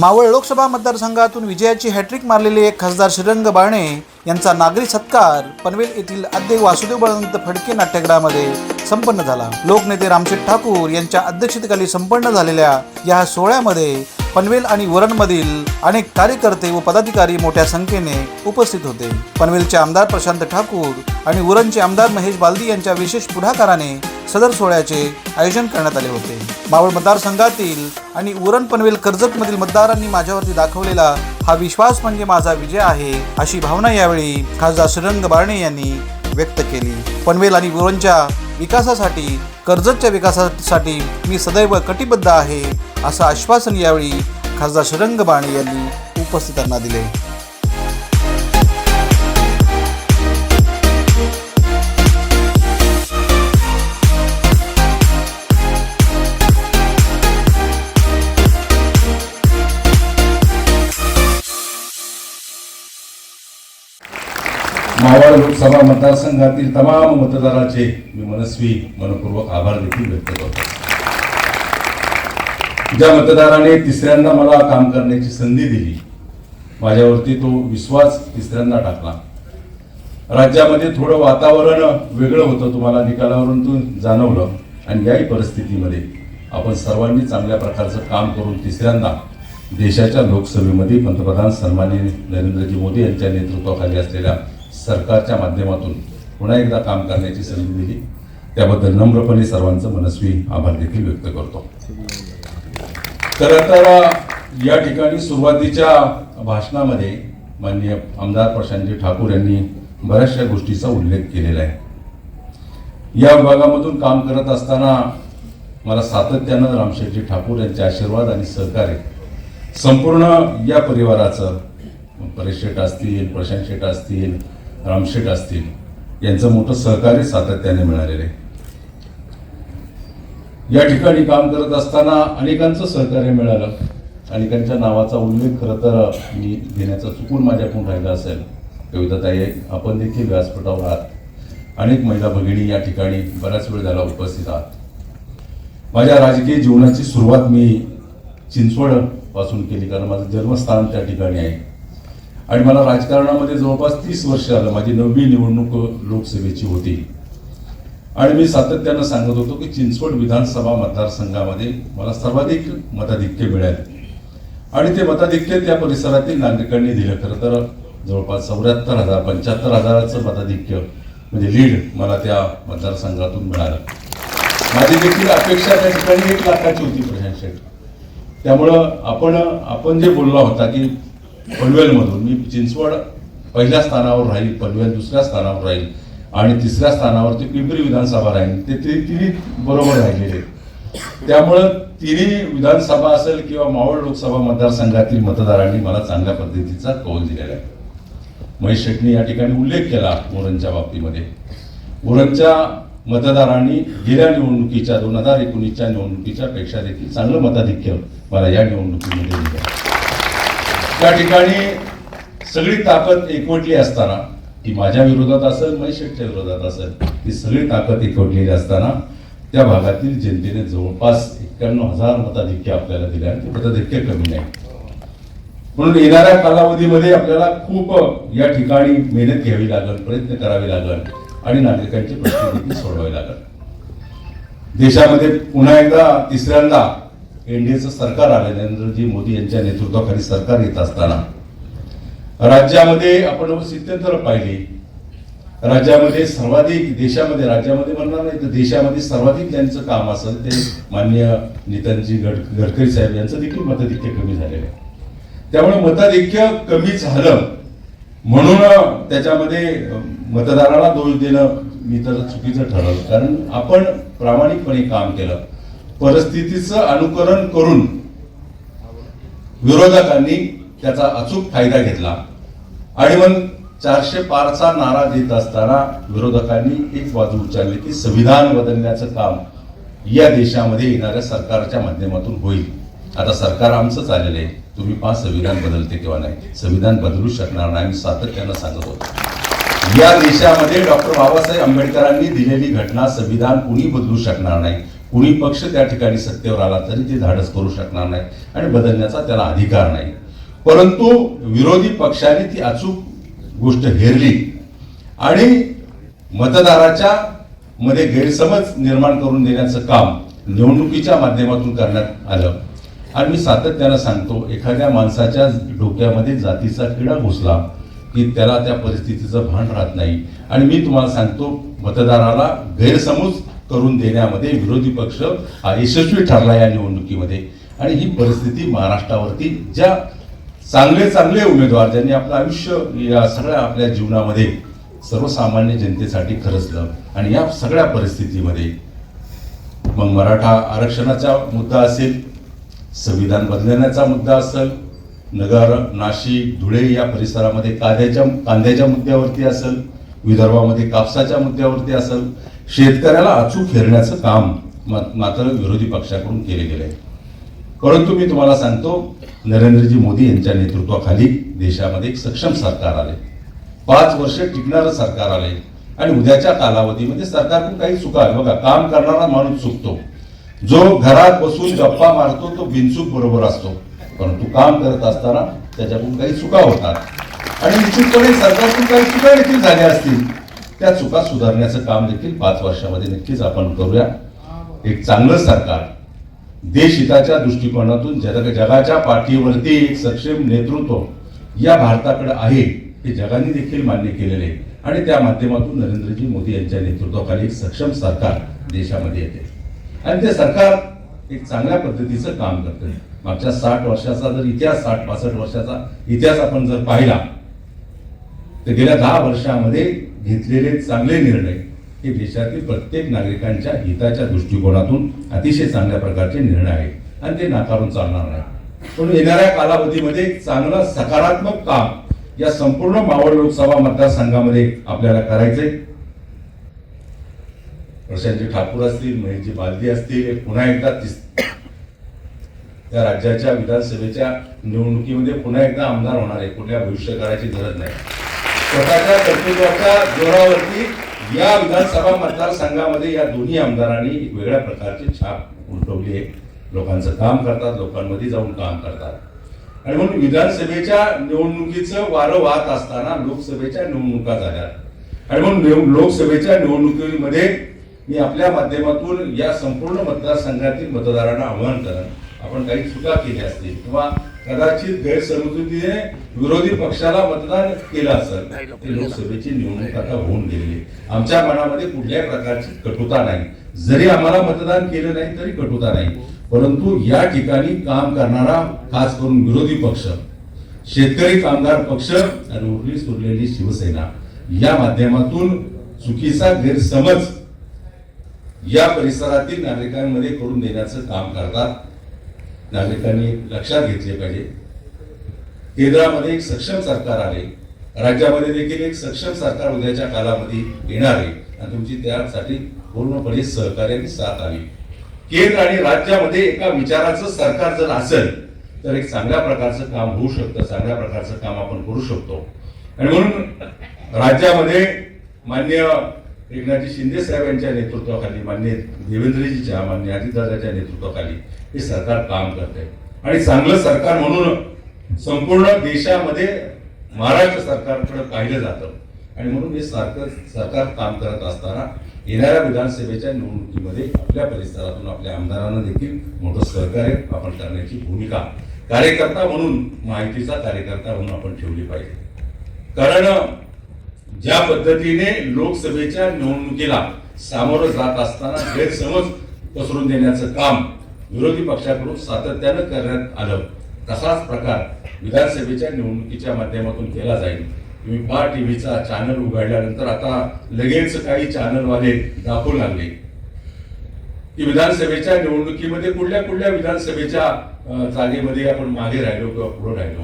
मावळ लोकसभा मतदारसंघातून विजयाची हॅट्रिक मारलेले एक खासदार श्रीरंग बाळणे यांचा नागरी सत्कार पनवेल येथील आद्य वासुदेव बळवंत फडके नाट्यगृहामध्ये संपन्न झाला. लोकनेते रामशेठ ठाकूर यांच्या अध्यक्षतेखाली संपन्न झालेल्या या सोहळ्यामध्ये पनवेल आणि वरणमधील अनेक कार्यकर्ते व पदाधिकारी मोठ्या संख्येने उपस्थित होते. पनवेलचे आमदार प्रशांत ठाकूर आणि उरणचे आमदार महेश बालदी यांच्या विशेष पुढाकाराने सदर सोहळ्याचे आयोजन करण्यात आले होते. मावळ मतदारसंघातील आणि उरण पनवेल कर्जतमधील मतदारांनी माझ्यावरती दाखवलेला हा विश्वास म्हणजे माझा विजय आहे अशी भावना यावेळी खासदार श्रीरंग बारणे यांनी व्यक्त केली. पनवेल आणि उरणच्या विकासासाठी कर्जतच्या विकासासाठी मी सदैव कटिबद्ध आहे असं आश्वासन यावेळी खासदार शरंग बाणे यांनी उपस्थितांना दिले. मावळ लोकसभा मतदारसंघातील तमाम मतदाराचे मी मनस्वी मनपूर्वक आभार देखील व्यक्त करतो. ज्या मतदाराने तिसऱ्यांदा मला काम करण्याची संधी दिली माझ्यावरती तो विश्वास तिसऱ्यांदा टाकला. राज्यामध्ये थोडं वातावरण वेगळं होतं तुम्हाला निकालावरून तो जाणवलं आणि याही परिस्थितीमध्ये आपण सर्वांनी चांगल्या प्रकारचं काम करून तिसऱ्यांदा देशाच्या लोकसभेमध्ये पंतप्रधान सन्माननीय नरेंद्रजी मोदी यांच्या नेतृत्वाखाली असलेल्या सरकारच्या माध्यमातून पुन्हा एकदा काम करण्याची संधी दिली. त्याबद्दल नम्रपणे सर्वांचं मनस्वी आभार देखील व्यक्त करतो. तर आता या ठिकाणी सुरुवातीच्या भाषणामध्ये माननीय आमदार प्रशांतजी ठाकूर यांनी बऱ्याचशा गोष्टीचा उल्लेख केलेला आहे. या विभागामधून काम करत असताना मला सातत्यानं रामशेठजी ठाकूर यांचे आशीर्वाद आणि सहकार्य संपूर्ण या परिवाराचं परेश शेठ असतील प्रशांत शेठ असतील रामशेठ असतील यांचं मोठं सहकार्य सातत्याने मिळालेलं आहे. या ठिकाणी काम करत असताना अनेकांचं सहकार्य मिळालं. अनेकांच्या नावाचा उल्लेख खरं तर मी घेण्याचा चुकून माझ्याकडून राहिला असेल. कविताताई आपण देखील व्यासपीठावर आहात. अनेक महिला भगिनी या ठिकाणी बऱ्याच वेळ झाला उपस्थित आहात. माझ्या राजकीय जीवनाची सुरुवात मी चिंचवडपासून केली कारण माझं जन्मस्थान त्या ठिकाणी आहे. आणि मला राजकारणामध्ये जवळपास तीस वर्ष आलं माझी नववी निवडणूक लोकसभेची होती. आणि मी सातत्यानं सांगत होतो की चिंचवड विधानसभा मतदारसंघामध्ये मला सर्वाधिक मताधिक्य मिळाले. आणि ते मताधिक्य त्या परिसरातील नागरिकांनी दिलं खरं तर जवळपास चौऱ्याहत्तर हजार पंच्याहत्तर हजाराचं मताधिक्य म्हणजे लीड मला त्या मतदारसंघातून मिळालं. माझी देखील अपेक्षा त्या ठिकाणी एक लाखाची होती प्रशांत शेठ त्यामुळं आपण आपण जे बोलला होता की पनवेलमधून मी चिंचवड पहिल्या स्थानावर राहील पनवेल दुसऱ्या स्थानावर राहील आणि तिसऱ्या स्थानावरती पिंपरी विधानसभा राहील. ते ते तिन्ही बरोबर राहिलेले आहेत. त्यामुळं तिन्ही विधानसभा असेल किंवा मावळ लोकसभा मतदारसंघातील मतदारांनी मला चांगल्या पद्धतीचा कौल दिलेला आहे. महेश शेट्टी या ठिकाणी उल्लेख केला उरणच्या बाबतीमध्ये. उरणच्या मतदारांनी गेल्या निवडणुकीच्या दोन हजार एकोणीसच्या निवडणुकीच्या पेक्षा देखील चांगलं मताधिक्य मला या निवडणुकीमध्ये दिलं. त्या ठिकाणी सगळी ताकद एकवटली असताना ती माझ्या विरोधात असेल महेश विरोधात असेल ती सगळी ताकद एकवटलेली असताना त्या भागातील जनतेने जवळपास एक्क्याण्णव हजार मताधिक्य आपल्याला दिले आणि ते मताधिक्य कमी नाही. म्हणून येणाऱ्या कालावधीमध्ये आपल्याला खूप या ठिकाणी मेहनत घ्यावी लागेल प्रयत्न करावे लागेल आणि नागरिकांचे प्रश्न सोडवावे लागेल. देशामध्ये पुन्हा एकदा तिसऱ्यांदा एनडीएचं सरकार आलं नरेंद्रजी मोदी यांच्या नेतृत्वाखाली सरकार येत असताना राज्यामध्ये आपण स्थित्यंतर पाहिली. राज्यामध्ये सर्वाधिक देशामध्ये राज्यामध्ये म्हणणार नाही तर देशामध्ये सर्वाधिक ज्यांचं काम असेल ते मान्य नितीनजी गड गडकरी साहेब यांचं देखील मताधिक्य कमी झालेलं आहे. त्यामुळे मताधिक्य कमी झालं म्हणून त्याच्यामध्ये मतदाराला दोष देणं मी तर चुकीचं ठरवलं. कारण आपण प्रामाणिकपणे काम केलं. परिस्थितीचं अनुकरण करून विरोधकांनी त्याचा अचूक फायदा घेतला. आणि मग चारशे पारचा नारा देत असताना विरोधकांनी एक बाजू उच्चारली की संविधान बदलण्याचं काम या देशामध्ये येणाऱ्या सरकारच्या माध्यमातून होईल. आता सरकार आमचंच आलेलं आहे. तुम्ही पहा संविधान बदलते किंवा नाही. संविधान बदलू शकणार नाही मी सातत्यानं सांगत होतो. या देशामध्ये डॉक्टर बाबासाहेब आंबेडकरांनी दिलेली घटना संविधान कुणी बदलू शकणार नाही. कुणी पक्ष त्या ठिकाणी सत्तेवर आला तरी ते धाडस करू शकणार नाही आणि बदलण्याचा त्याला अधिकार नाही. परंतु विरोधी पक्षाने ती अचूक गोष्ट हेरली आणि मतदाराच्या मध्ये गैरसमज निर्माण करून देण्याचं काम निवडणुकीच्या माध्यमातून करण्यात आलं. आणि मी सातत्यानं सांगतो एखाद्या माणसाच्या डोक्यामध्ये जातीचा किडा घुसला की त्याला त्या परिस्थितीचं भान राहत नाही. आणि मी तुम्हाला सांगतो मतदाराला गैरसमज करून देण्यामध्ये विरोधी पक्ष हा यशस्वी ठरला या निवडणुकीमध्ये. आणि ही परिस्थिती महाराष्ट्रावरती ज्या चांगले चांगले उमेदवार ज्यांनी आपलं आयुष्य या सगळ्या आपल्या जीवनामध्ये सर्वसामान्य जनतेसाठी खरचलं आणि या सगळ्या परिस्थितीमध्ये मग मराठा आरक्षणाचा मुद्दा असेल संविधान बदलण्याचा मुद्दा असेल नगर नाशिक धुळे या परिसरामध्ये कांद्याच्या कांद्याच्या मुद्द्यावरती असेल विदर्भामध्ये कापसाच्या मुद्द्यावरती असेल शेतकऱ्याला अचूक हेरण्याचं काम मात्र विरोधी पक्षाकडून केले गेले आहे परंतु मी तुम्हाला सांगतो नरेंद्रजी मोदी यांच्या नेतृत्वाखाली देशामध्ये एक सक्षम सरकार आले. पाच वर्ष टिकणारं सरकार आले. आणि उद्याच्या कालावधीमध्ये सरकारकडून काही चुका आहे बघा काम करणारा माणूस चुकतो. जो घरात बसून गप्पा मारतो तो बिनचूक बरोबर असतो. परंतु काम करत असताना त्याच्याकडून काही चुका होतात. आणि निश्चितपणे सरकारकडून काही चुका देखील झाल्या असतील. त्या चुका सुधारण्याचं काम देखील पाच वर्षामध्ये नक्कीच आपण करूया. एक चांगलं सरकार देशहिताच्या दृष्टिकोनातून जग जगाच्या पाठीवरती एक सक्षम नेतृत्व या भारताकडे आहे हे जगाने देखील मान्य केलेले आहे. आणि त्या माध्यमातून नरेंद्रजी मोदी यांच्या नेतृत्वाखाली एक सक्षम सरकार देशामध्ये येते. आणि ते सरकार एक चांगल्या पद्धतीचं काम करते. मागच्या साठ वर्षाचा जर इतिहास साठ पासष्ट वर्षाचा इतिहास आपण जर पाहिला तर गेल्या दहा वर्षामध्ये घेतलेले चांगले निर्णय हे देशातील प्रत्येक नागरिकांच्या हिताच्या दृष्टिकोनातून अतिशय चांगल्या प्रकारचे निर्णय आहेत. आणि ते नाकारून चालणार नाही पण येणाऱ्या कालावधीमध्ये चांगलं सकारात्मक काम या संपूर्ण मावळ लोकसभा मतदारसंघामध्ये आपल्याला करायचंय. प्रशांतजी ठाकूर असतील महेशजी बालदी असतील पुन्हा एकदा त्या राज्याच्या विधानसभेच्या निवडणुकीमध्ये पुन्हा एकदा आमदार होणार आहे. कुठल्या भविष्य करायची गरज नाही. स्वतःच्या कर्तृत्वाच्या जोरावरती या विधानसभा मतदारसंघामध्ये या दोन्ही आमदारांनी वेगळ्या प्रकारची छाप उलटवली आहे. लोकांचं काम करतात लोकांमध्ये जाऊन काम करतात. आणि म्हणून विधानसभेच्या निवडणुकीचं वारं वाहत असताना लोकसभेच्या निवडणुका झाल्या. आणि म्हणून लोकसभेच्या निवडणुकीमध्ये मी आपल्या माध्यमातून या संपूर्ण मतदारसंघातील मतदारांना आव्हान करेन आपण काही चुका केल्या असतील किंवा कदाचित गैरसमजुतीने विरोधी पक्षाला मतदान केलं असेल ते लोकसभेची निवडणूक आता होऊन गेलेली आमच्या मनामध्ये कुठल्याही प्रकारची कटुता नाही. जरी आम्हाला मतदान केलं नाही तरी कटुता नाही. परंतु या ठिकाणी काम करणारा खास करून विरोधी पक्ष शेतकरी कामगार पक्ष आणि उरली सुरलेली शिवसेना या माध्यमातून चुकीचा गैरसमज या परिसरातील नागरिकांमध्ये करून देण्याचं काम करतात. नागरिकांनी लक्षात घेतले पाहिजे. केंद्रामध्ये एक सक्षम सरकार आले. राज्यामध्ये देखील एक सक्षम सरकार उद्याच्या कालामध्ये येणार आहे. आणि तुमची त्यासाठी पूर्णपणे सहकार्याने साथ आली केंद्र आणि राज्यामध्ये एका विचाराचं सरकार जर असेल तर एक चांगल्या प्रकारचं काम होऊ शकतं. चांगल्या प्रकारचं काम आपण करू शकतो. आणि म्हणून राज्यामध्ये मान्य एकनाथजी शिंदे साहेब यांच्या नेतृत्वाखाली मान्य देवेंद्रजीच्या मान्य अजितदादाच्या नेतृत्वाखाली हे सरकार काम करते आणि चांगलं सरकार म्हणून संपूर्ण देशामध्ये महाराष्ट्र सरकारकडे पाहिलं जातं. आणि म्हणून हे सारखं सरकार काम करत असताना येणाऱ्या विधानसभेच्या निवडणुकीमध्ये आपल्या परिसरातून आपल्या आमदारांना देखील मोठं सहकार्य आपण करण्याची भूमिका कार्यकर्ता म्हणून माहितीचा कार्यकर्ता म्हणून आपण ठेवली पाहिजे. कारण ज्या पद्धतीने लोकसभेच्या निवडणुकीला सामोरं जात असताना गैरसमज पसरून देण्याचं काम विरोधी पक्षाकडून सातत्यानं करण्यात आलं. तसाच प्रकार विधानसभेच्या निवडणुकीच्या माध्यमातून केला जाईल. तुम्ही पहा टीव्हीचा चॅनल उघडल्यानंतर आता लगेच काही चॅनलवाले दाखवू लागले. की विधानसभेच्या निवडणुकीमध्ये कुठल्या कुठल्या विधानसभेच्या जागेमध्ये आपण मागे राहिलो किंवा पुढे राहिलो?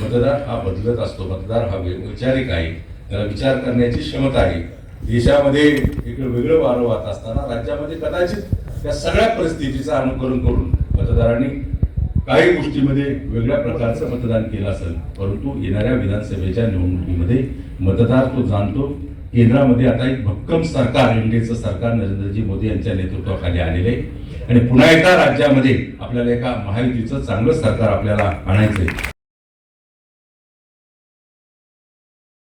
मतदार हा बदलत असतो. मतदार हा वैचारिक आहे. त्याला विचार करण्याची क्षमता आहे. देशामध्ये इकडे वेगळं वारं वाहत असताना राज्यामध्ये कदाचित त्या सगळ्या परिस्थितीचं अनुकरण करून मतदारांनी काही गोष्टीमध्ये वेगळ्या प्रकारचं मतदान केलं असेल. परंतु येणाऱ्या विधानसभेच्या निवडणुकीमध्ये मतदार तो जाणतो केंद्रामध्ये आता एक भक्कम सरकार एनडीएचं सरकार नरेंद्रजी मोदी यांच्या नेतृत्वाखाली आलेलं आहे. आणि पुन्हा एकदा राज्यामध्ये आपल्याला एका महायुतीचं चांगलं सरकार आपल्याला आणायचं आहे